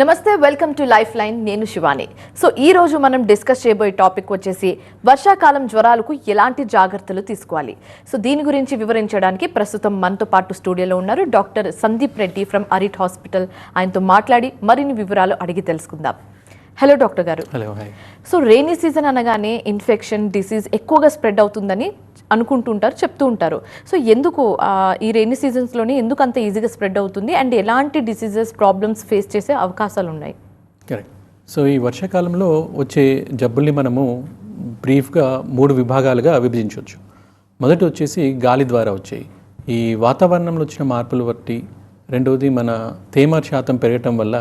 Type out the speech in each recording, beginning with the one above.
నమస్తే welcome to life line నేను Shivani. So ఈ రోజు మనం డిస్కస్ చేయబోయే టాపిక్ వచ్చేసి వర్షాకాలం జ్వరాలకు ఎలాంటి జాగ్రత్తలు తీసుకోవాలి? సో దీని గురించి వివరించడానికి ప్రస్తుతం మనతో పాటు స్టూడియోలో ఉన్నారు డాక్టర్ సందీప్ రెడ్డి ఫ్రమ్ అరిట్ హాస్పిటల్. ఆయనతో మాట్లాడి మరిన్ని వివరాలు అడిగి తెలుసుకుందాం. హలో డాక్టర్ గారు. హలో సో రెయినీ సీజన్ అనగానే ఇన్ఫెక్షన్ డిసీజ్ ఎక్కువగా స్ప్రెడ్ అవుతుందని అనుకుంటుంటారు చెప్తూ ఉంటారు. సో ఎందుకు ఈ రెయినీ సీజన్స్లోనే ఎందుకు అంత ఈజీగా స్ప్రెడ్ అవుతుంది? అండ్ ఎలాంటి డిసీజెస్ ప్రాబ్లమ్స్ ఫేస్ చేసే అవకాశాలు ఉన్నాయి? కరెక్ట్ సో ఈ వర్షాకాలంలో వచ్చే జబ్బుల్ని మనము బ్రీఫ్గా మూడు విభాగాలుగా విభజించవచ్చు. మొదటి వచ్చేసి గాలి ద్వారా వచ్చాయి. ఈ వాతావరణంలో వచ్చిన మార్పులు బట్టి రెండవది మన తేమ శాతం పెరగటం వల్ల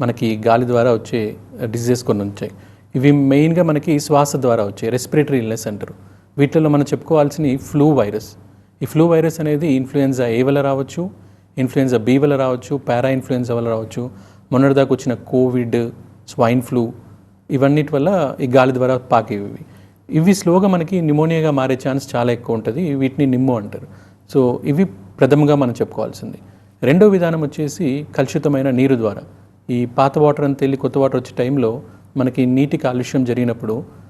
మనకి గాలి ద్వారా వచ్చే డిసీజెస్ కొన్ని వచ్చాయి. ఇవి మెయిన్గా మనకి శ్వాస ద్వారా వచ్చాయి రెస్పిరేటరీ ఇల్నెస్ అంటారు. వీటిలో మనం చెప్పుకోవాల్సిన ఫ్లూ వైరస్. ఈ ఫ్లూ వైరస్ అనేది ఇన్ఫ్లుయెన్జా ఏ వల్ల రావచ్చు? ఇన్ఫ్లుయెన్జా బి వల్ల రావచ్చు పారా ఇన్ఫ్లుయెన్జా వల్ల రావచ్చు మొన్నటిదాకా వచ్చిన కోవిడ్ స్వైన్ ఫ్లూ ఇవన్నిటి వల్ల ఈ గాలి ద్వారా పాకేవి ఇవి. స్లోగా మనకి నిమోనియాగా మారే ఛాన్స్ చాలా ఎక్కువ ఉంటుంది. వీటిని నిమ్ము అంటారు. సో ఇవి ప్రథమంగా మనం చెప్పుకోవాల్సింది. రెండో విధానం వచ్చేసి కలుషితమైన నీరు ద్వారా. ఈ పాత వాటర్ అంత వెళ్ళి కొత్త వాటర్ వచ్చే టైంలో మనకి నీటి కాలుష్యం జరిగినప్పుడు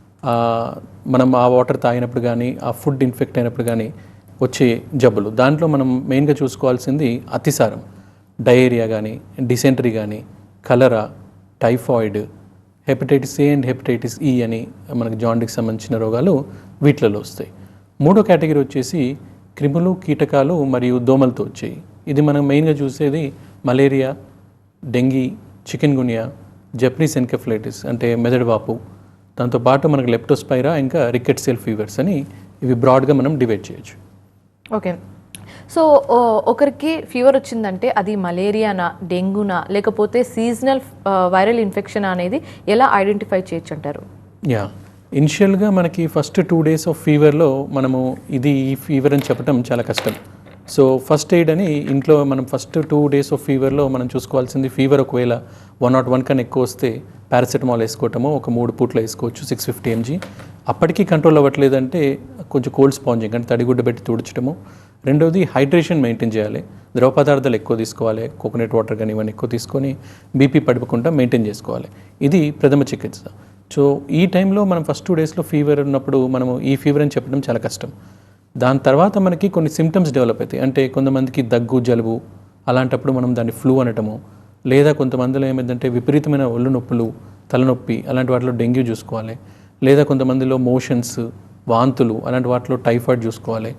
మనం ఆ వాటర్ తాగినప్పుడు కానీ ఆ ఫుడ్ ఇన్ఫెక్ట్ అయినప్పుడు కానీ వచ్చే జబ్బులు. దాంట్లో మనం మెయిన్గా చూసుకోవాల్సింది అతిసారం. డయేరియా కానీ డిసెంటరీ కానీ cholera typhoid hepatitis A and hepatitis E అని మనకు జాండీకి సంబంధించిన రోగాలు వీటిలలో వస్తాయి. మూడో కేటగిరీ వచ్చేసి క్రిములు కీటకాలు మరియు దోమలతో వచ్చాయి. ఇది మనం మెయిన్గా చూసేది malaria dengue chikungunya Japanese encephalitis అంటే మెదడు వాపు దాంతోపాటు మనకు లెప్టోస్పైరా ఇంకా రికెట్ సెల్ ఫీవర్స్ అని ఇవి బ్రాడ్గా మనం డివైడ్ చేయొచ్చు. ఓకే. సో ఒకరికి ఫీవర్ వచ్చిందంటే అది మలేరియానా డెంగ్యూనా లేకపోతే సీజనల్ వైరల్ ఇన్ఫెక్షన్ అనేది ఎలా ఐడెంటిఫై చేయొచ్చు అంటారు? యా. ఇనిషియల్గా మనకి ఫస్ట్ టూ డేస్ ఆఫ్ ఫీవర్లో మనము ఇది ఈ ఫీవర్ అని చెప్పడం చాలా కష్టం. సో ఫస్ట్ ఎయిడ్ అని ఇంట్లో మనం ఫస్ట్ టూ డేస్ ఆఫ్ ఫీవర్లో మనం చూసుకోవాల్సింది ఫీవర్ ఒకవేళ వన్ నాట్ వన్ కన్నా ఎక్కువ వస్తే పారాసెటమాల్ వేసుకోవటము ఒక మూడు పూట్లు వేసుకోవచ్చు సిక్స్ ఫిఫ్టీ ఎంజీ అప్పటికీ కంట్రోల్ అవ్వట్లేదంటే కొంచెం కోల్డ్ స్పాంజింగ్ అంటే తడిగుడ్డ పెట్టి తుడచడము రెండవది హైడ్రేషన్ మెయింటైన్ చేయాలి. ద్రవ పదార్థాలు ఎక్కువ తీసుకోవాలి కోకోనట్ వాటర్ కానీ ఇవన్నీ ఎక్కువ తీసుకొని బీపీ పడిపోకుండా మెయింటైన్ చేసుకోవాలి. ఇది ప్రథమ చికిత్స. సో ఈ టైంలో మనం ఫస్ట్ టూ డేస్లో ఫీవర్ ఉన్నప్పుడు మనము ఈ ఫీవర్ అని చెప్పడం చాలా కష్టం. దాని తర్వాత మనకి కొన్ని సిమ్టమ్స్ డెవలప్ అవుతాయి. అంటే కొంతమందికి దగ్గు జలుబు అలాంటప్పుడు మనం దాన్ని ఫ్లూ అనటము లేదా కొంతమందిలో ఏమైందంటే విపరీతమైన ఒళ్ళు నొప్పులు తలనొప్పి అలాంటి వాటిలో డెంగ్యూ చూసుకోవాలి. లేదా కొంతమందిలో మోషన్స్ వాంతులు అలాంటి వాటిలో టైఫాయిడ్ చూసుకోవాలి.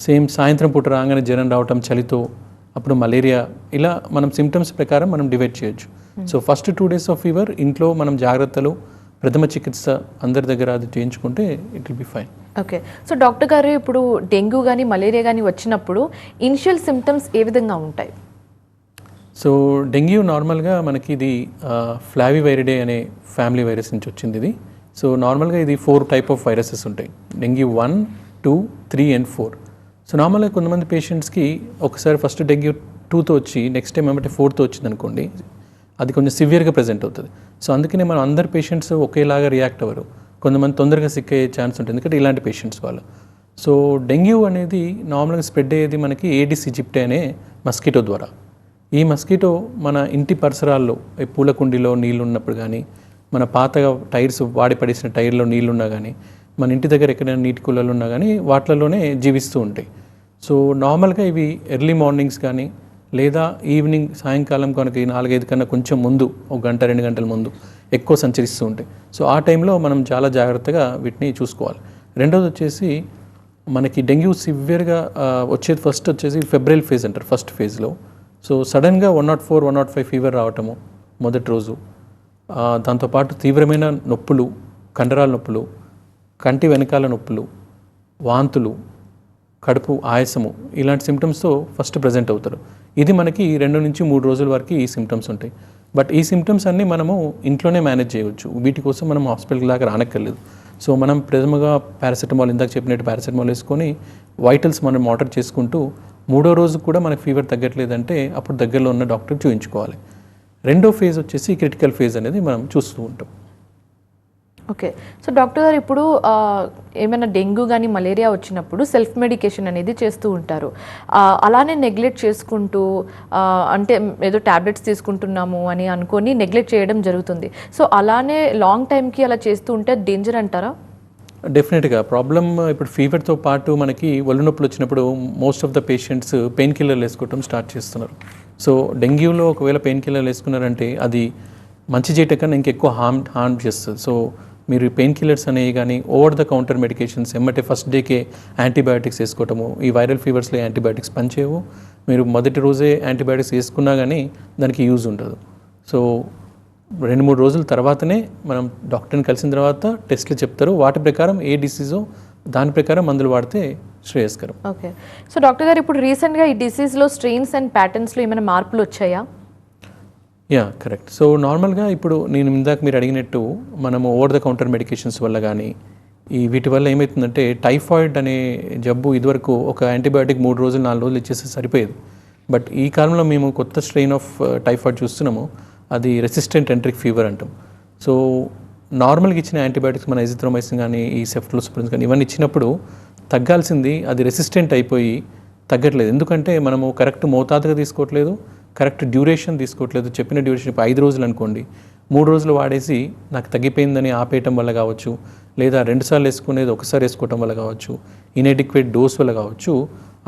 సేమ్ సాయంత్రం పూట రాగానే జ్వరం రావటం చలితో అప్పుడు మలేరియా ఇలా మనం సిమ్టమ్స్ ప్రకారం మనం డివైడ్ చేయొచ్చు. So first two days of fever ఇంట్లో మనం జాగ్రత్తలు ప్రథమ చికిత్స అందరి దగ్గర అది చేయించుకుంటే it will be fine okay so doctor గారు ఇప్పుడు డెంగ్యూ కానీ మలేరియా కానీ వచ్చినప్పుడు ఇనిషియల్ సిమ్టమ్స్ ఏ విధంగా ఉంటాయి? సో డెంగ్యూ నార్మల్గా మనకి ఇది ఫ్లావి వైరిడే అనే ఫ్యామిలీ వైరస్ నుంచి వచ్చింది ఇది. సో నార్మల్గా ఇది ఫోర్ టైప్ ఆఫ్ వైరసెస్ ఉంటాయి. Dengue one two three and four. So నార్మల్గా కొంతమంది పేషెంట్స్కి ఒకసారి ఫస్ట్ డెంగ్యూ టూతో వచ్చి నెక్స్ట్ టైం ఏమంటే ఫోర్తో వచ్చింది అనుకోండి అది కొంచెం సివియర్గా ప్రజెంట్ అవుతుంది. సో అందుకనే మనం అందరు పేషెంట్స్ ఒకేలాగా రియాక్ట్ అవ్వరు. కొంతమంది తొందరగా సిక్ అయ్యే ఛాన్స్ ఉంటుంది. ఎందుకంటే ఇలాంటి పేషెంట్స్ వాళ్ళు. సో డెంగ్యూ అనేది నార్మల్గా స్ప్రెడ్ అయ్యేది మనకి ఏడిస్ ఈజిప్టే అనే మస్కిటో ద్వారా. ఈ మస్కిటో మన ఇంటి పరిసరాల్లో పూల కుండీలో నీళ్ళు ఉన్నప్పుడు కానీ మన పాతగా టైర్స్ వాడి పడేసిన టైర్లో నీళ్ళు ఉన్నా కానీ మన ఇంటి దగ్గర ఎక్కడైనా నీటి కుళ్ళలు ఉన్నా కానీ వాటిలలోనే జీవిస్తూ ఉంటాయి. సో నార్మల్గా ఇవి ఎర్లీ మార్నింగ్స్ కానీ లేదా ఈవినింగ్ సాయంకాలం కనుక ఈ నాలుగైదు కన్నా కొంచెం ముందు ఒక గంట రెండు గంటల ముందు ఎక్కువ సంచరిస్తూ ఉంటాయి. సో ఆ టైంలో మనం చాలా జాగ్రత్తగా వీటిని చూసుకోవాలి. రెండోది వచ్చేసి మనకి డెంగ్యూ సివియర్గా వచ్చేది ఫస్ట్ వచ్చేసి ఫెబ్రల్ ఫేజ్ అంటారు ఫస్ట్ ఫేజ్లో. సో సడన్గా one naught four one naught five fever రావటము మొదటి రోజు. దాంతోపాటు తీవ్రమైన నొప్పులు కండరాల నొప్పులు కంటి వెనకాల నొప్పులు వాంతులు కడుపు ఆయాసము ఇలాంటి సిమ్టమ్స్తో ఫస్ట్ ప్రజెంట్ అవుతారు. ఇది మనకి రెండు నుంచి మూడు రోజుల వరకు ఈ సిమ్టమ్స్ ఉంటాయి. బట్ ఈ సిమ్టమ్స్ అన్నీ మనము ఇంట్లోనే మేనేజ్ చేయవచ్చు. వీటి కోసం మనం హాస్పిటల్ దాకా రానక్కర్లేదు. సో మనం ప్రథమగా పారాసెటమాల్ ఇందాక చెప్పినట్టు పారాసెటమాల్ వేసుకొని వైటల్స్ మనం మోటర్ చేసుకుంటూ మూడో రోజు కూడా మనకు ఫీవర్ తగ్గట్లేదంటే అప్పుడు దగ్గరలో ఉన్న డాక్టర్ చూపించుకోవాలి రెండో ఫేజ్ వచ్చేసి క్రిటికల్ ఫేజ్ అనేది మనం చూస్తూ ఉంటాం. ఓకే. సో డాక్టర్ గారు ఇప్పుడు ఏమైనా డెంగ్యూ కానీ మలేరియా వచ్చినప్పుడు సెల్ఫ్ మెడికేషన్ అనేది చేస్తూ ఉంటారు. అలానే నెగ్లెక్ట్ చేసుకుంటూ అంటే ఏదో ట్యాబ్లెట్స్ తీసుకుంటున్నాము అని అనుకొని నెగ్లెక్ట్ చేయడం జరుగుతుంది. సో అలానే లాంగ్ టైంకి అలా చేస్తూ ఉంటే డేంజర్ అంటారా? డెఫినెట్గా ప్రాబ్లమ్ ఇప్పుడు ఫీవర్తో పాటు మనకి ఒళ్ళు నొప్పులు వచ్చినప్పుడు most of the patients pain కిల్లర్లు వేసుకోవటం స్టార్ట్ చేస్తున్నారు. సో డెంగ్యూలో ఒకవేళ పెయిన్ కిల్లర్లు వేసుకున్నారంటే అది మంచి చేయటం కన్నా ఇంకెక్కువ హార్మ్ హార్మ్ చేస్తుంది. సో మీరు పెయిన్ కిల్లర్స్ అనేవి కానీ ఓవర్ ద కౌంటర్ మెడికేషన్స్ ఎమ్మటే ఫస్ట్ డేకే యాంటీబయాటిక్స్ వేసుకోవటము ఈ వైరల్ ఫీవర్స్లో యాంటీబయాటిక్స్ పనిచేయవు. మీరు మొదటి రోజే యాంటీబయాటిక్స్ వేసుకున్నా కానీ దానికి యూజ్ ఉండదు. సో రెండు మూడు రోజుల తర్వాతనే మనం డాక్టర్ని కలిసిన తర్వాత టెస్ట్లు చెప్తారు. వాటి ప్రకారం ఏ డిసీజో దాని ప్రకారం మందులు వాడితే శ్రేయస్కరం. ఓకే. సో డాక్టర్ గారు ఇప్పుడు రీసెంట్గా ఈ డిసీజ్లో స్ట్రెయిన్స్ అండ్ ప్యాటర్న్స్లో ఏమైనా మార్పులు వచ్చాయా? Yeah correct. సో నార్మల్గా ఇప్పుడు నేను ఇందాక మీరు అడిగినట్టు మనము ఓవర్ ద కౌంటర్ మెడికేషన్స్ వల్ల కానీ ఈ వీటి వల్ల ఏమవుతుందంటే టైఫాయిడ్ అనే జబ్బు ఇదివరకు ఒక యాంటీబయాటిక్ మూడు రోజులు నాలుగు రోజులు ఇచ్చేస్తే సరిపోయేది. బట్ ఈ కాలంలో మేము కొత్త స్ట్రెయిన్ ఆఫ్ టైఫాయిడ్ చూస్తున్నాము. అది రెసిస్టెంట్ ఎంట్రిక్ ఫీవర్ అంటాం. సో నార్మల్గా ఇచ్చిన యాంటీబయాటిక్స్ మన ఎజిథ్రోమైసిన్ కానీ ఈ సెఫ్ట్లోస్ప్రిన్స్ కానీ ఇవన్నీ ఇచ్చినప్పుడు తగ్గాల్సింది అది రెసిస్టెంట్ అయిపోయి తగ్గట్లేదు. ఎందుకంటే మనము కరెక్ట్ మోతాదుగా తీసుకోవట్లేదు కరెక్ట్ డ్యూరేషన్ తీసుకోవట్లేదు. చెప్పిన డ్యూరేషన్ ఇప్పుడు ఐదు రోజులు అనుకోండి. మూడు రోజులు వాడేసి నాకు తగ్గిపోయిందని ఆపేయటం వల్ల కావచ్చు లేదా రెండుసార్లు వేసుకునేది ఒకసారి వేసుకోవటం వల్ల కావచ్చు ఇన్ఎడిక్వేట్ డోస్ వల్ల కావచ్చు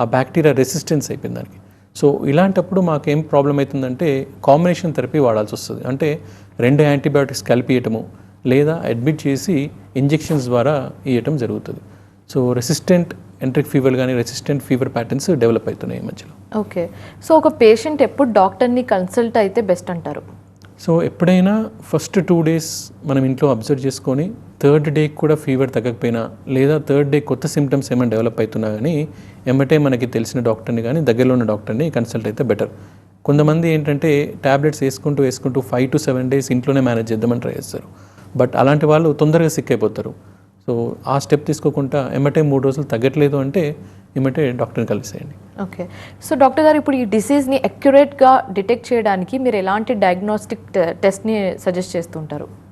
ఆ బ్యాక్టీరియా రెసిస్టెన్స్ అయిపోయింది దానికి. సో ఇలాంటప్పుడు మాకేం ప్రాబ్లం అవుతుందంటే కాంబినేషన్ థెరపీ వాడాల్సి వస్తుంది. అంటే రెండు యాంటీబయాటిక్స్ కలిపియటము లేదా అడ్మిట్ చేసి ఇంజెక్షన్స్ ద్వారా ఇవ్వటం జరుగుతుంది. సో రెసిస్టెంట్ ఎంట్రిక్ ఫీవర్ కానీ రెసిస్టెంట్ ఫీవర్ ప్యాటర్న్స్ డెవలప్ అవుతున్నాయి ఈ మధ్యలో. ఓకే సో ఒక పేషెంట్ ఎప్పుడు డాక్టర్ని కన్సల్ట్ అయితే బెస్ట్ అంటారు? సో ఎప్పుడైనా ఫస్ట్ టూ డేస్ మనం ఇంట్లో అబ్జర్వ్ చేసుకొని థర్డ్ డే కూడా ఫీవర్ తగ్గకపోయినా లేదా థర్డ్ డే కొత్త సిమ్టమ్స్ ఏమైనా డెవలప్ అవుతున్నా కానీ ఎమ్మటే మనకి తెలిసిన డాక్టర్ని కానీ దగ్గరలో ఉన్న డాక్టర్ని కన్సల్ట్ అయితే బెటర్. కొంతమంది ఏంటంటే ట్యాబ్లెట్స్ వేసుకుంటూ వేసుకుంటూ ఫైవ్ టు సెవెన్ డేస్ ఇంట్లోనే మేనేజ్ చేద్దామని ట్రై చేస్తారు. బట్ అలాంటి వాళ్ళు తొందరగా సిక్ అయిపోతారు. సో ఆ స్టెప్ తీసుకోకుండా ఎమ్మటే మూడు రోజులు తగ్గట్లేదు అంటే ఏమంటే డాక్టర్ని కలిసేయండి. ఓకే. సో డాక్టర్ గారు ఇప్పుడు ఈ డిసీజ్ని అక్యురేట్గా డిటెక్ట్ చేయడానికి మీరు ఎలాంటి డయాగ్నోస్టిక్ టెస్ట్ని సజెస్ట్ చేస్తుంటారు?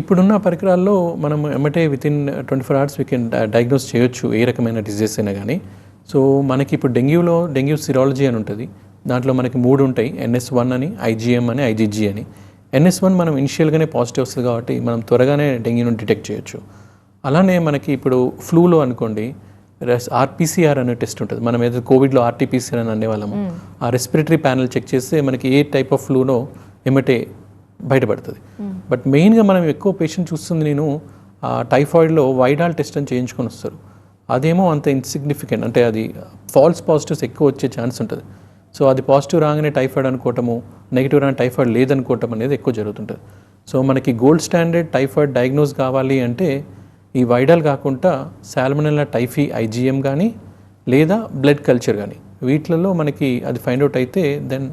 ఇప్పుడున్న పరికరాల్లో మనం ఎమ్మటే with in twenty four hours we can diagnose చేయొచ్చు ఏ రకమైన డిజీజ్ అయినా కానీ సో మనకి ఇప్పుడు డెంగ్యూలో డెంగ్యూ సిరాలజీ అని ఉంటుంది. దాంట్లో మనకి మూడు ఉంటాయి. ఎన్ఎస్ వన్ అని ఐజీఎం అని ఐజీజీ అని. ఎన్ఎస్ వన్ మనం ఇనిషియల్గానే పాజిటివ్ వస్తుంది కాబట్టి మనం త్వరగానే డెంగ్యూను డిటెక్ట్ చేయొచ్చు. అలానే మనకి ఇప్పుడు ఫ్లూలో అనుకోండి రెస్ ఆర్పీసీఆర్ అనే టెస్ట్ ఉంటుంది. మనం ఏదో కోవిడ్లో ఆర్టీపీసీఆర్ అని అనేవాళ్ళము ఆ రెస్పిరేటరీ ప్యానల్ చెక్ చేస్తే మనకి ఏ టైప్ ఆఫ్ ఫ్లూనో ఎమ్మటే బయటపడుతుంది. బట్ మెయిన్గా మనం ఎక్కువ పేషెంట్ చూస్తుంది నేను ఆ టైఫాయిడ్లో వైడాల్ టెస్ట్ అని చేయించుకొని వస్తారు. అదేమో అంత ఇన్సిగ్నిఫికెంట్ అంటే అది ఫాల్స్ పాజిటివ్స్ ఎక్కువ వచ్చే ఛాన్స్ ఉంటుంది. సో అది పాజిటివ్ రాగానే టైఫాయిడ్ అనుకోవటము నెగిటివ్ రాగానే టైఫాయిడ్ లేదనుకోవటం అనేది ఎక్కువ జరుగుతుంటుంది. సో మనకి గోల్డ్ స్టాండర్డ్ టైఫాయిడ్ డయాగ్నోస్ కావాలి అంటే ఈ వైడల్ కాకుండా సాల్మనెల్లా టైఫీ ఐజీఎం కానీ లేదా బ్లడ్ కల్చర్ కానీ వీటిలలో మనకి అది ఫైండ్ అవుట్ అయితే దెన్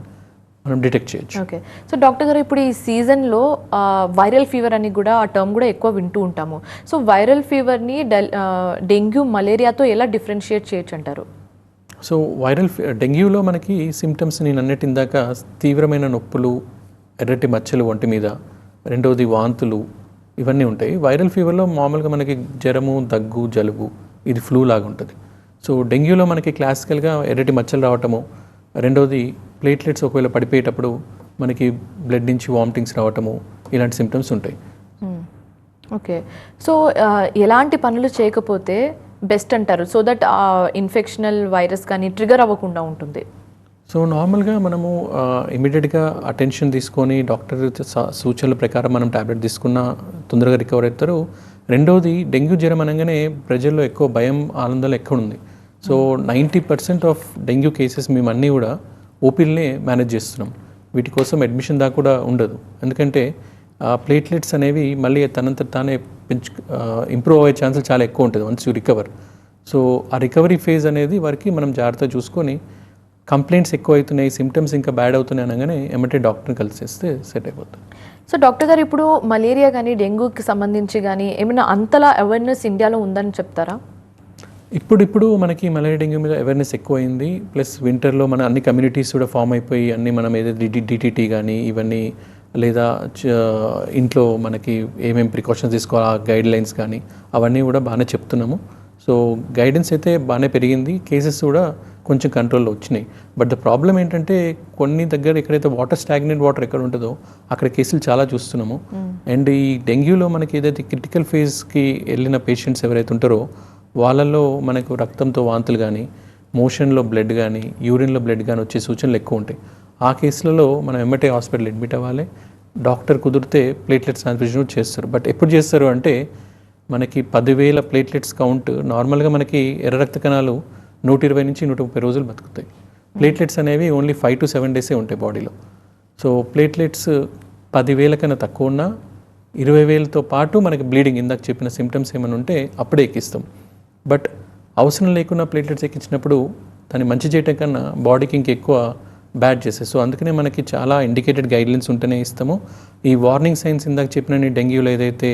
మనం డిటెక్ట్ చేయొచ్చు. ఓకే సో డాక్టర్ గారు ఇప్పుడు ఈ సీజన్లో వైరల్ ఫీవర్ అని కూడా ఆ టర్మ్ కూడా ఎక్కువ వింటూ ఉంటాము. సో వైరల్ ఫీవర్ని డెంగ్యూ మలేరియాతో ఎలా డిఫరెన్షియేట్ చేయొచ్చు అంటారు? సో వైరల్ ఫీ- డెంగ్యూలో మనకి సిమ్టమ్స్ నేను అన్నట్టు ఇందాక తీవ్రమైన నొప్పులు ఎర్రటి మచ్చలు ఒంటి మీద రెండవది వాంతులు ఇవన్నీ ఉంటాయి. వైరల్ ఫీవర్లో మామూలుగా మనకి జ్వరము దగ్గు జలుబు ఇది ఫ్లూ లాగా ఉంటుంది. సో డెంగ్యూలో మనకి క్లాసికల్గా ఎర్రటి మచ్చలు రావటము రెండవది ప్లేట్లెట్స్ ఒకవేళ పడిపోయేటప్పుడు మనకి బ్లడ్ నుంచి వామిటింగ్స్ రావటము ఇలాంటి సిమ్టమ్స్ ఉంటాయి. ఓకే సో ఎలాంటి పనులు చేయకపోతే బెస్ట్ అంటారు? సో దట్ ఇన్ఫెక్షనల్ వైరస్ కానీ ట్రిగర్ అవ్వకుండా ఉంటుంది. సో నార్మల్గా మనము ఇమీడియట్గా అటెన్షన్ తీసుకొని డాక్టర్ సూచనల ప్రకారం మనం టాబ్లెట్ తీసుకున్న తొందరగా రికవర్ అవుతారు. రెండోది డెంగ్యూ జ్వరం అనగానే ప్రజల్లో ఎక్కువ భయం ఆనందాలు ఎక్కువ ఉంది. So ninety percent of dengue cases మేము అన్నీ కూడా ఓపీలనే మేనేజ్ చేస్తున్నాం. వీటి కోసం అడ్మిషన్ దాకా కూడా ఉండదు. ఎందుకంటే ప్లేట్లెట్స్ అనేవి మళ్ళీ తనంత తానే పెంచు ఇంప్రూవ్ అయ్యే ఛాన్సెస్ చాలా ఎక్కువ ఉంటుంది వన్స్ యూ రికవర్ సో ఆ రికవరీ ఫేజ్ అనేది వారికి మనం జాగ్రత్త చూసుకొని కంప్లైంట్స్ ఎక్కువ అవుతున్నాయి సిమ్టమ్స్ ఇంకా బ్యాడ్ అవుతున్నాయి అనగానే ఏమంటే డాక్టర్ని కలిసేస్తే సెట్ అయిపోతుంది. సో డాక్టర్ గారు ఇప్పుడు మలేరియా కానీ డెంగ్యూకి సంబంధించి కానీ ఏమైనా అంతలా అవేర్నెస్ ఇండియాలో ఉందని చెప్తారా? ఇప్పుడు ఇప్పుడు మనకి మలేరియా డెంగ్యూ మీద అవేర్నెస్ ఎక్కువైంది. ప్లస్ వింటర్లో మన అన్ని కమ్యూనిటీస్ కూడా ఫామ్ అయిపోయి అన్ని మనం ఏదైతే డిటి డిటిటీ కానీ ఇవన్నీ లేదా ఇంట్లో మనకి ఏమేమి ప్రికాషన్స్ తీసుకోవాలా గైడ్ లైన్స్ కానీ అవన్నీ కూడా బాగానే చెప్తున్నాము. సో గైడెన్స్ అయితే బాగానే పెరిగింది. కేసెస్ కూడా కొంచెం కంట్రోల్లో వచ్చినాయి. బట్ ద ప్రాబ్లం ఏంటంటే కొన్ని దగ్గర ఎక్కడైతే వాటర్ స్టాగ్నెంట్ వాటర్ ఎక్కడ ఉంటుందో అక్కడ కేసులు చాలా చూస్తున్నాము. అండ్ ఈ డెంగ్యూలో మనకి ఏదైతే క్రిటికల్ ఫేజ్కి వెళ్ళిన పేషెంట్స్ ఎవరైతే ఉంటారో వాళ్ళల్లో మనకు రక్తంతో వాంతులు కానీ మోషన్లో బ్లడ్ కానీ యూరిన్లో బ్లడ్ కానీ వచ్చే సూచనలు ఎక్కువ ఉంటాయి. ఆ కేసులలో మనం ఎమ్మటే హాస్పిటల్ అడ్మిట్ అవ్వాలి. డాక్టర్ కుదిరితే ప్లేట్లెట్స్ ట్రాన్స్ఫ్యూజన్ చేస్తారు. బట్ ఎప్పుడు చేస్తారు అంటే మనకి పదివేల ప్లేట్లెట్స్ కౌంట్ నార్మల్గా మనకి ఎర్ర రక్త కణాలు నూట ఇరవై నుంచి నూట ముప్పై రోజులు బతుకుతాయి. ప్లేట్లెట్స్ అనేవి ఓన్లీ ఫైవ్ టు సెవెన్ డేసే ఉంటాయి బాడీలో. సో ప్లేట్లెట్స్ పదివేల కన్నా తక్కువ ఉన్నా ఇరవై వేలతో పాటు మనకి బ్లీడింగ్ ఇందాక చెప్పిన సిమ్టమ్స్ ఏమైనా ఉంటే అప్పుడే ఎక్కిస్తాం. బట్ అవసరం లేకుండా ప్లేట్లెట్స్ ఎక్కించినప్పుడు దాన్ని మంచి చేయటం కన్నా బాడీకి ఇంకెక్కువ బ్యాడ్ చేసే సో అందుకనే మనకి చాలా ఇండికేటెడ్ గైడ్లైన్స్ ఉంటేనే ఇస్తాము. ఈ వార్నింగ్ సైన్స్ ఇందాక చెప్పిన డెంగ్యూలో ఏదైతే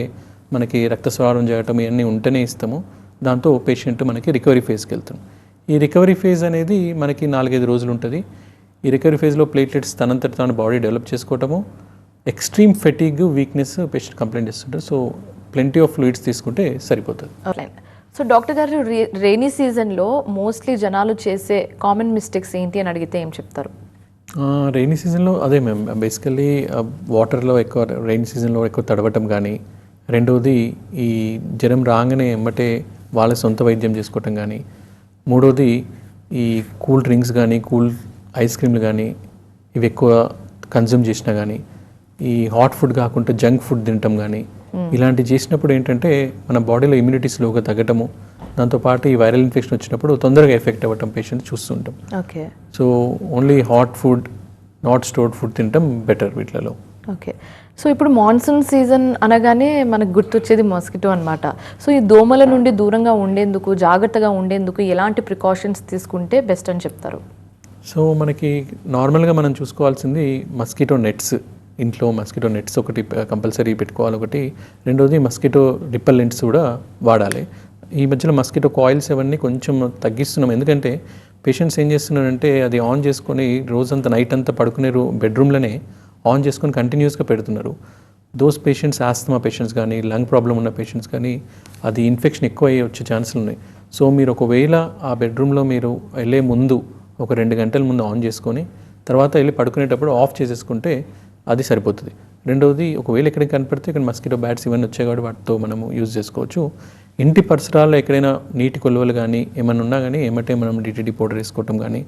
మనకి రక్తస్రావం చేయటం ఇవన్నీ ఉంటేనే ఇస్తాము. దాంతో పేషెంట్ మనకి రికవరీ ఫేజ్కి వెళ్తాం. ఈ రికవరీ ఫేజ్ అనేది మనకి నాలుగైదు రోజులు ఉంటుంది. ఈ రికవరీ ఫేజ్లో ప్లేట్లెట్స్ తనంతట తాను బాడీ డెవలప్ చేసుకోవటము. Extreme fatigue weakness patient complaint ఇస్తుంటారు సో ప్లెంటీ ఆఫ్ ఫ్లూయిడ్స్ తీసుకుంటే సరిపోతుంది. సో డాక్టర్ గారు రైనీ సీజన్లో మోస్ట్లీ జనాలు చేసే కామన్ మిస్టేక్స్ ఏంటి అని అడిగితే ఏం చెప్తారు? రైనీ సీజన్లో అదే మ్యామ్ బేసికల్లీ వాటర్లో ఎక్కువ రైనీ సీజన్లో ఎక్కువ తడవటం కానీ రెండవది ఈ జ్వరం రాగానే ఎమ్మటే వాళ్ళ సొంత వైద్యం చేసుకోవటం కానీ మూడవది ఈ కూల్ డ్రింక్స్ కానీ కూల్ ఐస్ క్రీమ్లు కానీ ఇవి ఎక్కువ కన్జ్యూమ్ చేసినా కానీ ఈ హాట్ ఫుడ్ కాకుండా జంక్ ఫుడ్ తినటం కానీ ఇలాంటివి చేసినప్పుడు ఏంటంటే మన బాడీలో ఇమ్యూనిటీ స్లోగా తగ్గటము దాంతోపాటు ఈ వైరల్ ఇన్ఫెక్షన్ వచ్చినప్పుడు తొందరగా ఎఫెక్ట్ అవ్వటం పేషెంట్ చూస్తుంటాం okay. So only hot food not stored food తినటం బెటర్ వీటిలలో. ఓకే. సో ఇప్పుడు మాన్సూన్ సీజన్ అనగానే మనకు గుర్తొచ్చేది మస్కిటో అన్నమాట. సో ఈ దోమల నుండి దూరంగా ఉండేందుకు జాగ్రత్తగా ఉండేందుకు ఎలాంటి ప్రికాషన్స్ తీసుకుంటే బెస్ట్ అని చెప్తారు? సో మనకి నార్మల్గా మనం చూసుకోవాల్సింది మస్కిటో నెట్స్ ఇంట్లో మస్కిటో నెట్స్ ఒకటి కంపల్సరీ పెట్టుకోవాలి ఒకటి. రెండోది మస్కిటో రిపెల్లెంట్స్ కూడా వాడాలి. ఈ మధ్యలో మస్కిటో కాయిల్స్ అవన్నీ కొంచెం తగ్గిస్తున్నాం. ఎందుకంటే పేషెంట్స్ ఏం చేస్తున్నారంటే అది ఆన్ చేసుకొని రోజంతా నైట్ అంతా పడుకునేరు బెడ్రూమ్లోనే ఆన్ చేసుకొని కంటిన్యూస్గా పెడుతున్నారు. దోస్ పేషెంట్స్ ఆస్తమా పేషెంట్స్ కానీ లంగ్ ప్రాబ్లం ఉన్న పేషెంట్స్ కానీ అది ఇన్ఫెక్షన్ ఎక్కువ అయ్యి వచ్చే ఛాన్సులు ఉన్నాయి. సో మీరు ఒకవేళ ఆ బెడ్రూమ్లో మీరు వెళ్ళే ముందు ఒక రెండు గంటల ముందు ఆన్ చేసుకొని తర్వాత వెళ్ళి పడుకునేటప్పుడు ఆఫ్ చేసేసుకుంటే అది సరిపోతుంది. రెండవది ఒకవేళ ఎక్కడికి కనపడితే ఇక్కడ మస్కిటో బ్యాట్స్ ఇవన్నీ వచ్చాయి కాబట్టి వాటితో మనము యూజ్ చేసుకోవచ్చు. ఇంటి పరిసరాల్లో ఎక్కడైనా నీటి కొలువలు కానీ ఏమైనా ఉన్నా కానీ ఏమంటే మనం డిటిడి పౌడర్ వేసుకోవటం కానీ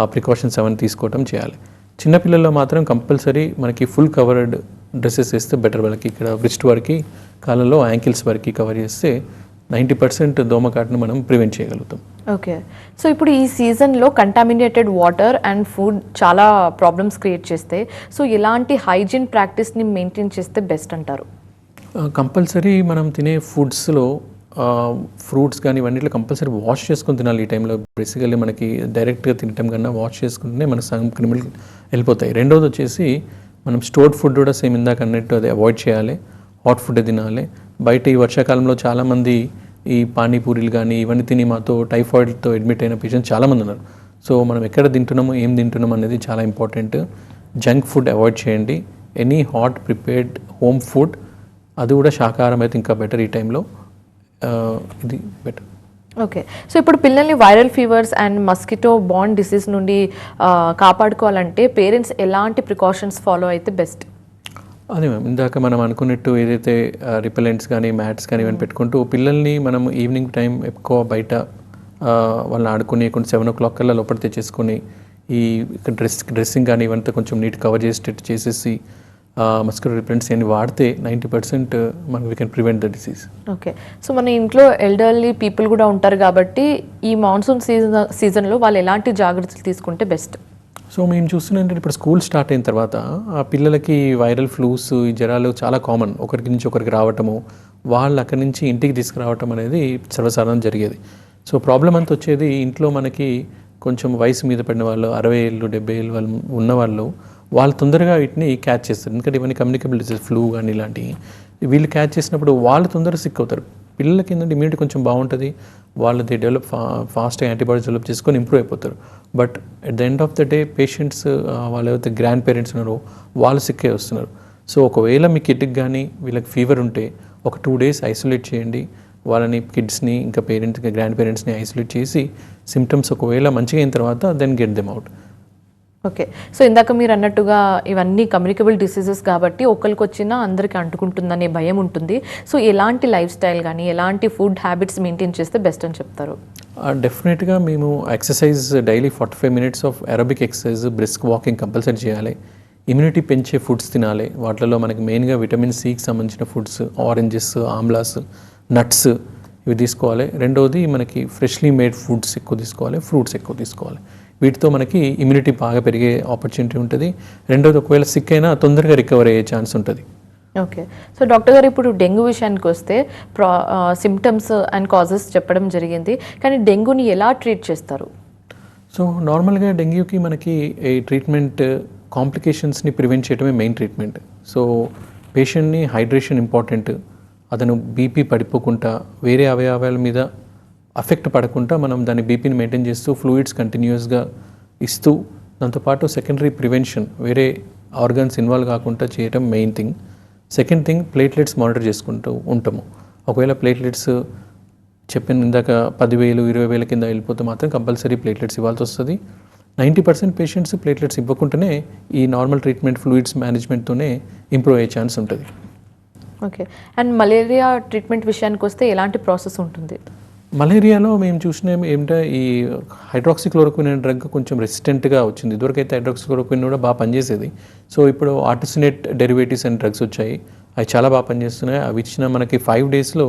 ఆ ప్రికాషన్స్ అవన్నీ తీసుకోవటం చేయాలి. చిన్నపిల్లల్లో మాత్రం కంపల్సరీ మనకి ఫుల్ కవర్డ్ డ్రెస్సెస్ వేస్తే బెటర్ వాళ్ళకి ఇక్కడ బ్రిస్ట్ వరకు కాళ్ళలో యాంకిల్స్ వరకు కవర్ చేస్తే నైంటీ పర్సెంట్ దోమకాటును మనం ప్రివెంట్ చేయగలుగుతాం. ఓకే. సో ఇప్పుడు ఈ సీజన్లో కంటామినేటెడ్ వాటర్ అండ్ ఫుడ్ చాలా ప్రాబ్లమ్స్ క్రియేట్ చేస్తాయి సో ఎలాంటి హైజీన్ ప్రాక్టీస్ని మెయింటైన్ చేస్తే బెస్ట్ అంటారు? కంపల్సరీ మనం తినే ఫుడ్స్లో ఫ్రూట్స్ కానీ ఇవన్నిట్లో కంపల్సరీ వాష్ చేసుకొని తినాలి ఈ టైంలో. బేసికల్లీ మనకి డైరెక్ట్గా తినటం కన్నా వాష్ చేసుకుంటేనే మన సగం క్రిమినల్ వెళ్ళిపోతాయి. రెండోది వచ్చేసి మనం స్టోర్డ్ ఫుడ్ కూడా సేమ్ ఇందాక అన్నట్టు అది అవాయిడ్ చేయాలి. హాట్ ఫుడ్ తినాలి. బయట ఈ వర్షాకాలంలో చాలామంది ఈ పానీపూరీలు కానీ ఇవన్నీ తిని మాతో టైఫాయిడ్తో అడ్మిట్ అయిన పేషెంట్స్ చాలామంది ఉన్నారు. సో మనం ఎక్కడ తింటున్నాము ఏం తింటున్నాం అనేది చాలా ఇంపార్టెంట్. జంక్ ఫుడ్ అవాయిడ్ చేయండి. Any hot prepared home food అది కూడా శాకాహారం అయితే ఇంకా బెటర్ ఈ టైంలో. ఇది బెటర్. ఓకే. సో ఇప్పుడు పిల్లల్ని వైరల్ ఫీవర్స్ అండ్ మస్కిటో బాండ్ డిసీజ్ నుండి కాపాడుకోవాలంటే పేరెంట్స్ ఎలాంటి ప్రికాషన్స్ ఫాలో అయితే బెస్ట్? అదే మ్యామ్ ఇందాక మనం అనుకున్నట్టు ఏదైతే రిపెలెంట్స్ కానీ మ్యాట్స్ కానీ ఇవన్నీ పెట్టుకుంటూ పిల్లల్ని మనం ఈవినింగ్ టైం ఎక్కువ బయట వాళ్ళని ఆడుకుని కొంచెం సెవెన్ ఓ క్లాక్ కల్లా లోపల తెచ్చేసుకొని ఈ డ్రెస్ డ్రెస్సింగ్ కానీ ఇవంతా కొంచెం నీట్ కవర్ చేసేటట్టు చేసేసి మస్కర్ రిపెలెంట్స్ అన్ని వాడితే నైంటీ పర్సెంట్ మనం we can prevent the disease okay so మన ఇంట్లో ఎల్డర్లీ పీపుల్ కూడా ఉంటారు కాబట్టి ఈ మాన్సూన్ సీజన్ సీజన్లో వాళ్ళు ఎలాంటి జాగ్రత్తలు తీసుకుంటే బెస్ట్ సో మేము చూస్తున్నాం ఇప్పుడు స్కూల్ స్టార్ట్ అయిన తర్వాత ఆ పిల్లలకి వైరల్ ఫ్లూస్ ఈ జ్వరాలు చాలా కామన్. ఒకరికి నుంచి ఒకరికి రావటము వాళ్ళు అక్కడి నుంచి ఇంటికి తీసుకురావటం అనేది సర్వసాధారణం జరిగేది. సో ప్రాబ్లం అంతా వచ్చేది ఇంట్లో మనకి కొంచెం వయసు మీద పడిన వాళ్ళు అరవై ఏళ్ళు డెబ్బై ఏళ్ళు వాళ్ళు ఉన్నవాళ్ళు వాళ్ళు తొందరగా వీటిని క్యాచ్ చేస్తారు. ఎందుకంటే ఇవన్నీ కమ్యూనికబుల్ డిసీజ్ ఫ్లూ కానీ ఇలాంటివి. వీళ్ళు క్యాచ్ చేసినప్పుడు వాళ్ళు తొందరగా సిక్ అవుతారు. పిల్లలకి ఏంటంటే ఇమ్యూనిటీ కొంచెం బాగుంటుంది. వాళ్ళు ది డెవలప్ ఫా ఫాస్ట్గా యాంటీబాడీస్ డెవలప్ చేసుకొని ఇంప్రూవ్ అయిపోతారు. But at the end of the day patients వాళ్ళు ఎవరైతే గ్రాండ్ పేరెంట్స్ ఉన్నారో వాళ్ళు సిక్కే వస్తున్నారు. సో ఒకవేళ మీ కిడ్కి కానీ వీళ్ళకి ఫీవర్ ఉంటే ఒక టూ డేస్ ఐసోలేట్ చేయండి. వాళ్ళని కిడ్స్ని ఇంకా పేరెంట్స్ గ్రాండ్ పేరెంట్స్ని ఐసోలేట్ చేసి సిమ్టమ్స్ ఒకవేళ మంచిగా అయిన తర్వాత then get them out okay. So ఇందాక మీరు అన్నట్టుగా ఇవన్నీ కమ్యూనికబుల్ డిసీజెస్ కాబట్టి ఒకరికి వచ్చినా అందరికి అంటుకుంటుందనే భయం ఉంటుంది. సో ఎలాంటి లైఫ్ స్టైల్ కానీ ఎలాంటి ఫుడ్ హ్యాబిట్స్ మెయింటైన్ చేస్తే బెస్ట్ అని చెప్తారు? డెఫినెట్గా మేము exercise daily forty five minutes of aerobic exercise brisk walking compulsory చేయాలి. ఇమ్యూనిటీ పెంచే ఫుడ్స్ తినాలి. వాటిలో మనకి మెయిన్గా విటమిన్ సికి సంబంధించిన ఫుడ్స్ ఆరెంజెస్ ఆమ్లాస్ నట్స్ ఇవి తీసుకోవాలి. రెండవది మనకి ఫ్రెష్లీ మేడ్ ఫుడ్స్ ఎక్కువ తీసుకోవాలి ఫ్రూట్స్ ఎక్కువ తీసుకోవాలి. వీటితో మనకి ఇమ్యూనిటీ బాగా పెరిగే ఆపర్చునిటీ ఉంటుంది. రెండవది ఒకవేళ సిక్ అయినా తొందరగా రికవర్ అయ్యే ఛాన్స్ ఉంటుంది. ఓకే సో డాక్టర్ గారు ఇప్పుడు డెంగ్యూ విషయానికి వస్తే ప్రా సిమ్టమ్స్ అండ్ కాజెస్ చెప్పడం జరిగింది. కానీ డెంగ్యూని ఎలా ట్రీట్ చేస్తారు? సో నార్మల్గా డెంగ్యూకి మనకి ఈ ట్రీట్మెంట్ కాంప్లికేషన్స్ని ప్రివెంట్ చేయడమే మెయిన్ ట్రీట్మెంట్ సో పేషెంట్ని హైడ్రేషన్ ఇంపార్టెంట్ అతను బీపీ పడిపోకుండా వేరే అవయవాల మీద అఫెక్ట్ పడకుండా మనం దాని బీపీని మెయింటైన్ చేస్తూ ఫ్లూయిడ్స్ కంటిన్యూస్గా ఇస్తూ దాంతోపాటు సెకండరీ ప్రివెన్షన్ వేరే ఆర్గన్స్ ఇన్వాల్వ్ కాకుండా చేయటం main thing second thing platelets monitor చేసుకుంటూ ఉంటాము. ఒకవేళ ప్లేట్లెట్స్ చెప్పిన ఇందాక పదివేలు ఇరవై వేల కింద వెళ్ళిపోతే మాత్రం కంపల్సరీ ప్లేట్లెట్స్ ఇవ్వాల్సి వస్తుంది. నైంటీ పర్సెంట్ పేషెంట్స్ ప్లేట్లెట్స్ ఇవ్వకుండానే ఈ నార్మల్ ట్రీట్మెంట్ ఫ్లూయిడ్స్ మేనేజ్మెంట్తోనే ఇంప్రూవ్ అయ్యే ఛాన్స్ ఉంటుంది. ఓకే అండ్ మలేరియా ట్రీట్మెంట్ విషయానికి వస్తే ఎలాంటి ప్రాసెస్ ఉంటుంది? మలేరియాలో మేము చూసిన ఏంటంటే ఈ హైడ్రాక్సిక్లోరోక్విన్ అనే డ్రగ్ కొంచెం రెసిస్టెంట్గా వచ్చింది. ఇదివరకైతే హైడ్రాక్సిక్లోరోక్విన్ కూడా బాగా పనిచేసేది. సో ఇప్పుడు ఆర్టిసినేట్ డెరివేటివ్స్ అండ్ డ్రగ్స్ వచ్చాయి. అవి చాలా బాగా పనిచేస్తున్నాయి. అవి ఇచ్చిన మనకి ఫైవ్ డేస్లో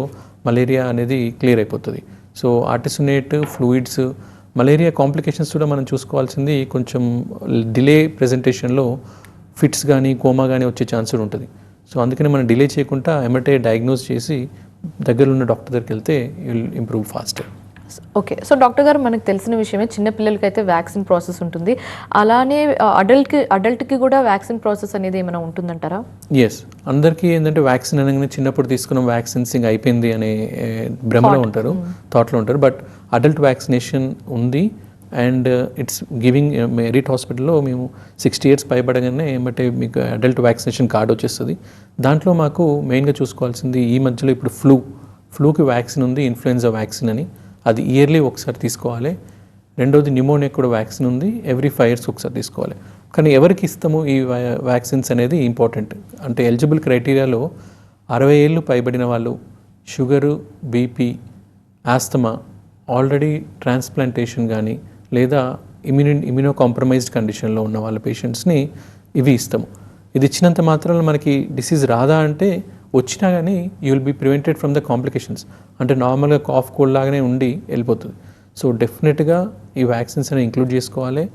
మలేరియా అనేది క్లియర్ అయిపోతుంది. So artesunate fluids malaria complications కూడా మనం చూసుకోవాల్సింది కొంచెం డిలే ప్రెజెంటేషన్లో ఫిట్స్ కానీ కోమా కానీ వచ్చే ఛాన్స్ ఉంటుంది. సో అందుకని మనం డిలే చేయకుండా ఎమ్మటే డయాగ్నోస్ చేసి దగ్గర ఉన్న డాక్టర్ దగ్గరికి వెళ్తే will improve fast okay so doctor గారు మనకు తెలిసిన విషయమే చిన్న పిల్లలకి అయితే వ్యాక్సిన్ ప్రాసెస్ ఉంటుంది. అలానే అడల్ట్కి అడల్ట్కి కూడా వ్యాక్సిన్ ప్రాసెస్ అనేది ఏమైనా ఉంటుందంటారా? ఎస్ అందరికీ ఏంటంటే వ్యాక్సిన్ అనగానే చిన్నప్పుడు తీసుకున్న వ్యాక్సిన్స్ ఇంకా అయిపోయింది అనే భ్రమలో ఉంటారు థాట్లో ఉంటారు. బట్ అడల్ట్ వ్యాక్సినేషన్ ఉంది. And it's giving uh, merit హాస్పిటల్లో మేము సిక్స్టీ ఇయర్స్ పైబడగానే ఏమంటే మీకు అడల్ట్ వ్యాక్సినేషన్ కార్డు వచ్చేస్తుంది. దాంట్లో మాకు మెయిన్గా చూసుకోవాల్సింది ఈ మధ్యలో ఇప్పుడు ఫ్లూ ఫ్లూకి వ్యాక్సిన్ ఉంది ఇన్ఫ్లుయెన్జా వ్యాక్సిన్ అని. అది ఇయర్లీ ఒకసారి తీసుకోవాలి. రెండోది న్యూమోనియా కూడా వ్యాక్సిన్ ఉంది ఎవ్రీ ఫైవ్ ఇయర్స్ ఒకసారి తీసుకోవాలి. కానీ ఎవరికి ఇస్తాము ఈ వ్యా- వ్యాక్సిన్స్ అనేది ఇంపార్టెంట్. అంటే ఎలిజిబుల్ క్రైటీరియాలో అరవై ఏళ్ళు పైబడిన వాళ్ళు sugar BP asthma already transplantation కానీ లేదా ఇమ్యూని ఇమ్యూనో కాంప్రమైజ్డ్ కండిషన్లో ఉన్న వాళ్ళ పేషెంట్స్ని ఇవి ఇస్తాము. ఇది ఇచ్చినంత మాత్రాన మనకి డిసీజ్ రాదా అంటే వచ్చినా కానీ you will be prevented from the complications. అంటే నార్మల్గా కాఫ్ కోల్డ్ లాగానే ఉండి వెళ్ళిపోతుంది. సో డెఫినెట్గా ఈ వ్యాక్సిన్స్ అనేవి ఇంక్లూడ్ చేసుకోవాలి.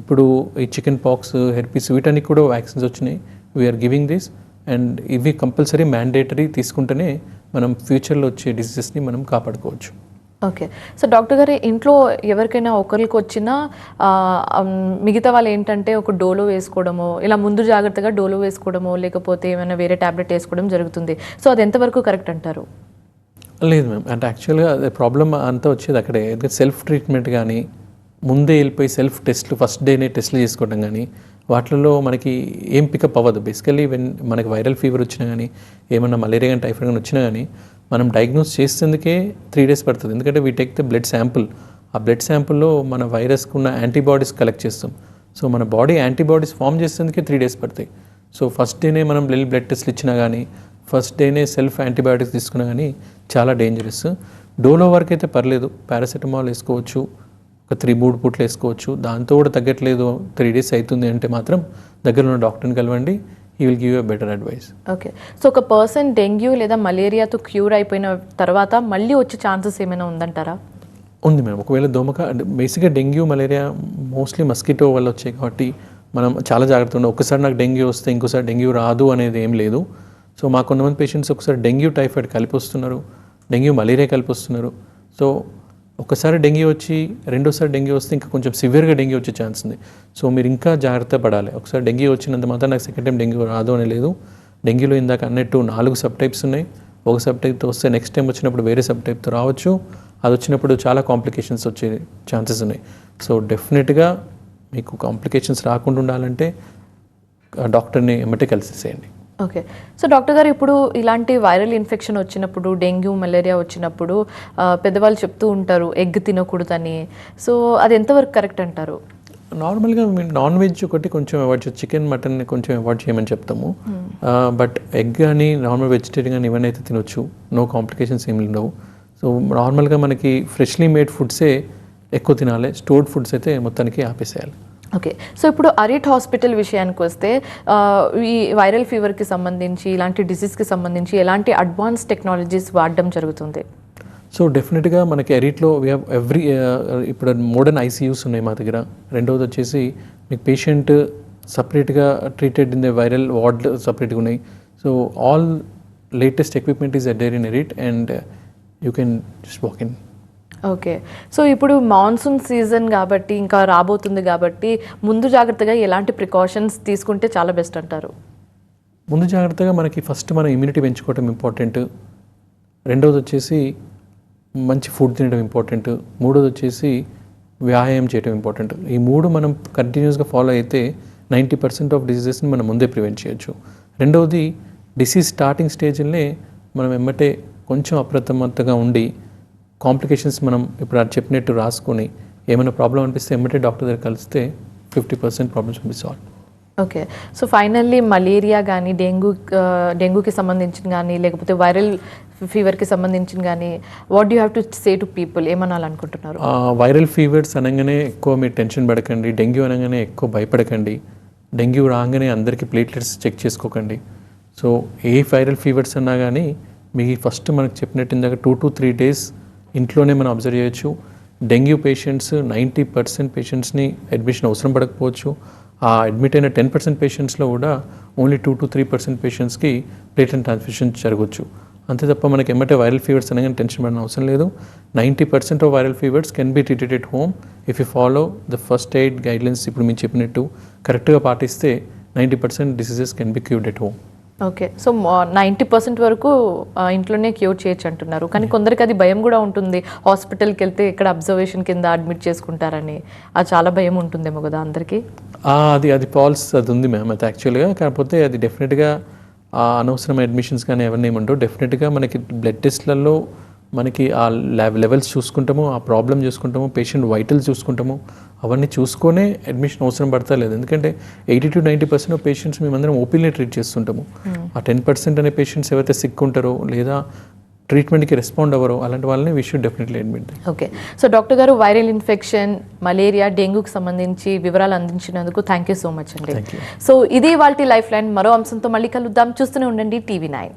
ఇప్పుడు ఈ చికెన్ పాక్స్ హెర్పీస్ వీటన్నికి కూడా వ్యాక్సిన్స్ వచ్చినాయి. వీఆర్ గివింగ్ దిస్ అండ్ ఇవి కంపల్సరీ మ్యాండేటరీ తీసుకుంటేనే మనం ఫ్యూచర్లో వచ్చే డిసీజెస్ని మనం కాపాడుకోవచ్చు. ఓకే. సో డాక్టర్ గారు ఇంట్లో ఎవరికైనా ఒకరికి వచ్చినా మిగతా వాళ్ళు ఏంటంటే ఒక డోలో వేసుకోవడమో ఇలా ముందు జాగ్రత్తగా డోలో వేసుకోవడమో లేకపోతే ఏమైనా వేరే టాబ్లెట్ వేసుకోవడం జరుగుతుంది. సో అది ఎంతవరకు కరెక్ట్ అంటారు? లేదు మ్యామ్. అంటే యాక్చువల్గా అదే ప్రాబ్లమ్ అంతా వచ్చేది అక్కడే. ఎందుకంటే సెల్ఫ్ ట్రీట్మెంట్ కానీ ముందే వెళ్ళిపోయి సెల్ఫ్ టెస్ట్లు ఫస్ట్ డేనే టెస్ట్లు చేసుకోవడం కానీ వాటిల్లో మనకి ఏం పికప్ అవ్వదు. బేసికలీ వెన్ మనకి వైరల్ ఫీవర్ వచ్చినా కానీ ఏమన్నా మలేరియా కానీ టైఫాయిడ్ కానీ వచ్చినా కానీ మనం డయాగ్నోస్ చేసేందుకే త్రీ డేస్ పడుతుంది. ఎందుకంటే we take the blood sample ఆ బ్లడ్ శాంపుల్లో మన వైరస్కి ఉన్న యాంటీబాడీస్ కలెక్ట్ చేస్తాం. సో మన బాడీ యాంటీబాడీస్ ఫామ్ చేసేందుకే త్రీ డేస్ పడతాయి. సో ఫస్ట్ డేనే మనం లిల్ బ్లడ్ టెస్ట్లు ఇచ్చినా కానీ ఫస్ట్ డేనే సెల్ఫ్ యాంటీబయాటిక్స్ తీసుకున్నా కానీ చాలా డేంజరస్ డోలో వరకు అయితే పర్లేదు. పారాసెటమాల్ వేసుకోవచ్చు. ఒక త్రీ మూడు పూట్లు వేసుకోవచ్చు. దాంతో కూడా తగ్గట్లేదు. త్రీ డేస్ అవుతుంది అంటే మాత్రం దగ్గర ఉన్న డాక్టర్ని కలవండి. ఈ will give a better advice okay so ఒక పర్సన్ డెంగ్యూ లేదా మలేరియాతో క్యూర్ అయిపోయిన తర్వాత మళ్ళీ వచ్చే ఛాన్సెస్ ఏమైనా ఉందంటారా? ఉంది మేడం. ఒకవేళ దోమక బేసిక్గా డెంగ్యూ మలేరియా మోస్ట్లీ మస్కిటో వల్ల వచ్చాయి కాబట్టి మనం చాలా జాగ్రత్త ఉండాలి. ఒకసారి నాకు డెంగ్యూ వస్తే ఇంకోసారి డెంగ్యూ రాదు అనేది ఏం లేదు. సో మా కొంతమంది పేషెంట్స్ ఒకసారి డెంగ్యూ టైఫాయిడ్ కలిపి వస్తున్నారు. డెంగ్యూ మలేరియా కలిపి వస్తున్నారు. సో ఒకసారి డెంగ్యూ వచ్చి రెండోసారి డెంగ్యూ వస్తే ఇంకా కొంచెం సివియర్గా డెంగ్యూ వచ్చే ఛాన్స్ ఉంది. సో మీరు ఇంకా జాగ్రత్త పడాలి. ఒకసారి డెంగ్యూ వచ్చినంత మాత్రం నాకు సెకండ్ టైం డెంగ్యూ రాదు అని లేదు. డెంగ్యూలో ఇందాక అన్నట్టు నాలుగు సబ్ టైప్స్ ఉన్నాయి. ఒక సబ్ టైప్తో వస్తే నెక్స్ట్ టైం వచ్చినప్పుడు వేరే సబ్ టైప్తో రావచ్చు. అది వచ్చినప్పుడు చాలా కాంప్లికేషన్స్ వచ్చే ఛాన్సెస్ ఉన్నాయి. సో డెఫినెట్గా మీకు కాంప్లికేషన్స్ రాకుండా ఉండాలంటే డాక్టర్ని ఎమ్మటే కలిసేసేయండి ఓకే సో డాక్టర్ గారు ఇప్పుడు ఇలాంటి వైరల్ ఇన్ఫెక్షన్ వచ్చినప్పుడు డెంగ్యూ మలేరియా వచ్చినప్పుడు పెద్దవాళ్ళు చెప్తూ ఉంటారు ఎగ్ తినకూడదని. సో అది ఎంతవరకు కరెక్ట్ అంటారు? నార్మల్గా నాన్ వెజ్ ఒకటి కొంచెం అవాయిడ్ చేయొచ్చు చికెన్ మటన్ కొంచెం అవాయిడ్ చేయమని చెప్తాము. బట్ ఎగ్ కానీ నార్మల్ వెజిటేరియన్ కానీ ఇవన్నీ అయితే తినొచ్చు. నో కాంప్లికేషన్స్ ఏమి ఉండవు. సో నార్మల్గా మనకి ఫ్రెష్లీ మేడ్ ఫుడ్సే ఎక్కువ తినాలి. స్టోర్డ్ ఫుడ్స్ అయితే మొత్తానికి ఆపేసేయాలి. ఓకే సో ఇప్పుడు అరిట్ హాస్పిటల్ విషయానికి వస్తే ఈ వైరల్ ఫీవర్కి సంబంధించి ఇలాంటి డిసీజ్కి సంబంధించి ఎలాంటి అడ్వాన్స్ టెక్నాలజీస్ వాడడం జరుగుతుంది? సో డెఫినెట్గా మనకి ఎరిట్లో వీ హ్యావ్ ఎవ్రీ ఇప్పుడు మోడర్న్ ఐసీయూస్ ఉన్నాయి మా దగ్గర. రెండవది వచ్చేసి మీకు పేషెంట్ సపరేట్గా treated in the viral ward సపరేట్గా ఉన్నాయి. So all latest equipment is adhere in Arete and you can just walk in okay. So ఇప్పుడు మాన్సూన్ సీజన్ కాబట్టి ఇంకా రాబోతుంది కాబట్టి ముందు జాగ్రత్తగా ఎలాంటి ప్రికాషన్స్ తీసుకుంటే చాలా బెస్ట్ అంటారు? ముందు జాగ్రత్తగా మనకి ఫస్ట్ మన ఇమ్యూనిటీ పెంచుకోవటం ఇంపార్టెంట్. రెండవది వచ్చేసి మంచి ఫుడ్ తినడం ఇంపార్టెంట్. మూడోది వచ్చేసి వ్యాయామం చేయడం ఇంపార్టెంట్. ఈ మూడు మనం కంటిన్యూస్గా ఫాలో అయితే నైంటీ పర్సెంట్ ఆఫ్ డిసీజెస్ని మనం ముందే ప్రివెంట్ చేయొచ్చు. రెండవది డిసీజ్ స్టార్టింగ్ స్టేజ్లోనే మనం ఎమ్మటే కొంచెం అప్రమత్తగా ఉండి కాంప్లికేషన్స్ మనం ఇప్పుడు అది చెప్పినట్టు రాసుకొని ఏమైనా ప్రాబ్లం అనిపిస్తే ఎమ్మటే డాక్టర్ దగ్గర కలిస్తే fifty percent problems be solve okay. So finally malaria కానీ డెంగ్యూ డెంగ్యూకి సంబంధించిన కానీ లేకపోతే వైరల్ ఫీవర్కి సంబంధించిన కానీ what you have to say to people ఏమనాలనుకుంటున్నారు? Viral fevers అనగానే ఎక్కువ మీరు టెన్షన్ పడకండి డెంగ్యూ అనగానే ఎక్కువ భయపడకండి డెంగ్యూ రాగానే అందరికీ ప్లేట్లెట్స్ చెక్ చేసుకోకండి. సో ఏ వైరల్ ఫీవర్స్ అన్నా కానీ మీ ఫస్ట్ మనకు చెప్పినట్టు ఇందాక టూ టు త్రీ డేస్ ఇంట్లోనే మనం అబ్జర్వ్ చేయొచ్చు. డెంగ్యూ పేషెంట్స్ నైంటీ పర్సెంట్ పేషెంట్స్ని అడ్మిషన్ అవసరం పడకపోవచ్చు. ఆ అడ్మిట్ అయిన టెన్ పర్సెంట్ పేషెంట్స్లో కూడా only two to three percent పేషెంట్స్కి ప్లేట్లెట్ ట్రాన్స్మిషన్ జరగవచ్చు అంతే తప్ప మనకి ఎమ్మటే వైరల్ ఫీవర్స్ అనగానే టెన్షన్ పడిన అవసరం లేదు. Ninety percent of viral fevers can be treated at home if you follow the first aid guidelines ఇప్పుడు మీరు చెప్పినట్టు. కరెక్ట్గా పాటిస్తే ninety percent diseases can be cured at home okay. So ninety percent వరకు ఇంట్లోనే క్యూర్ చేయొచ్చు అంటున్నారు కానీ కొందరికి అది భయం కూడా ఉంటుంది. హాస్పిటల్కి వెళ్తే ఇక్కడ అబ్జర్వేషన్ కింద అడ్మిట్ చేసుకుంటారని. అది చాలా భయం ఉంటుందేమో కదా అందరికీ? అది అది పాల్స్ అది ఉంది మ్యామ్ అది యాక్చువల్గా కాకపోతే అది డెఫినెట్గా అనవసరం అడ్మిషన్స్ కానీ అవన్నీ ఉండవు డెఫినెట్గా మనకి బ్లడ్ టెస్ట్లలో మనకి ఆ లెవెల్స్ చూసుకుంటాము ఆ ప్రాబ్లం చూసుకుంటాము పేషెంట్ వైటల్స్ చూసుకుంటాము అవన్నీ చూసుకొనే అడ్మిషన్ అవసరం పడతా లేదు. ఎందుకంటే eighty to ninety percent of patients మేమందరం ఓపీనే ట్రీట్ చేస్తుంటాము. ఆ టెన్ పర్సెంట్ అనే పేషెంట్స్ ఎవరైతే సిక్ ఉంటారో లేదా ట్రీట్మెంట్కి రెస్పాండ్ అవ్వరో అలాంటి వాళ్ళని we should definitely admit okay so doctor గారు వైరల్ ఇన్ఫెక్షన్ మలేరియా డెంగ్యూకి సంబంధించి వివరాలు అందించినందుకు థ్యాంక్ యూ సో మచ్ అండి. సో ఇది వాళ్ళ లైఫ్ లైన్ మరో అంశంతో మళ్ళీ కలుద్దాం. చూస్తూనే ఉండండి టీవీ నైన్